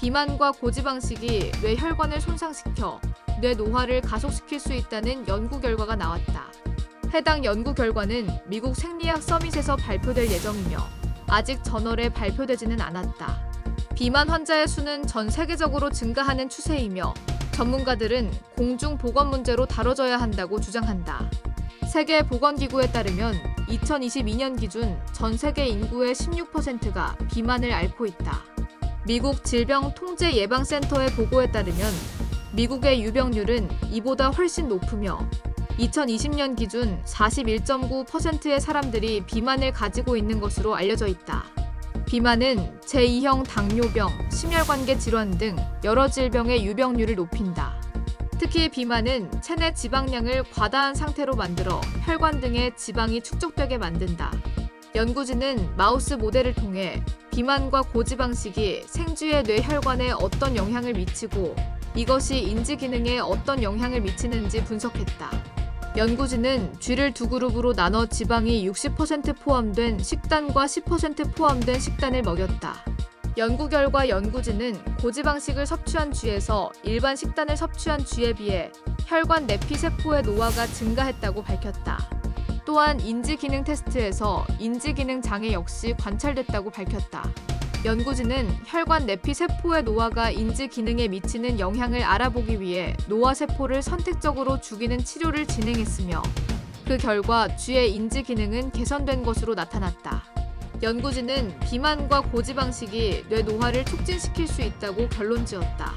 비만과 고지방식이 뇌 혈관을 손상시켜 뇌 노화를 가속시킬 수 있다는 연구 결과가 나왔다. 해당 연구 결과는 미국 생리학 서밋에서 발표될 예정이며 아직 저널에 발표되지는 않았다. 비만 환자의 수는 전 세계적으로 증가하는 추세이며 전문가들은 공중 보건 문제로 다뤄져야 한다고 주장한다. 세계 보건기구에 따르면 2022년 기준 전 세계 인구의 16%가 비만을 앓고 있다. 미국 질병통제예방센터의 보고에 따르면 미국의 유병률은 이보다 훨씬 높으며 2020년 기준 41.9%의 사람들이 비만을 가지고 있는 것으로 알려져 있다. 비만은 제2형 당뇨병, 심혈관계 질환 등 여러 질병의 유병률을 높인다. 특히 비만은 체내 지방량을 과다한 상태로 만들어 혈관 등의 지방이 축적되게 만든다. 연구진은 마우스 모델을 통해 비만과 고지방식이 생쥐의 뇌 혈관에 어떤 영향을 미치고 이것이 인지 기능에 어떤 영향을 미치는지 분석했다. 연구진은 쥐를 두 그룹으로 나눠 지방이 60% 포함된 식단과 10% 포함된 식단을 먹였다. 연구 결과 연구진은 고지방식을 섭취한 쥐에서 일반 식단을 섭취한 쥐에 비해 혈관 내피 세포의 노화가 증가했다고 밝혔다. 또한 인지 기능 테스트에서 인지 기능 장애 역시 관찰됐다고 밝혔다. 연구진은 혈관 내피 세포의 노화가 인지 기능에 미치는 영향을 알아보기 위해 노화 세포를 선택적으로 죽이는 치료를 진행했으며 그 결과 쥐의 인지 기능은 개선된 것으로 나타났다. 연구진은 비만과 고지방식이 뇌 노화를 촉진시킬 수 있다고 결론 지었다.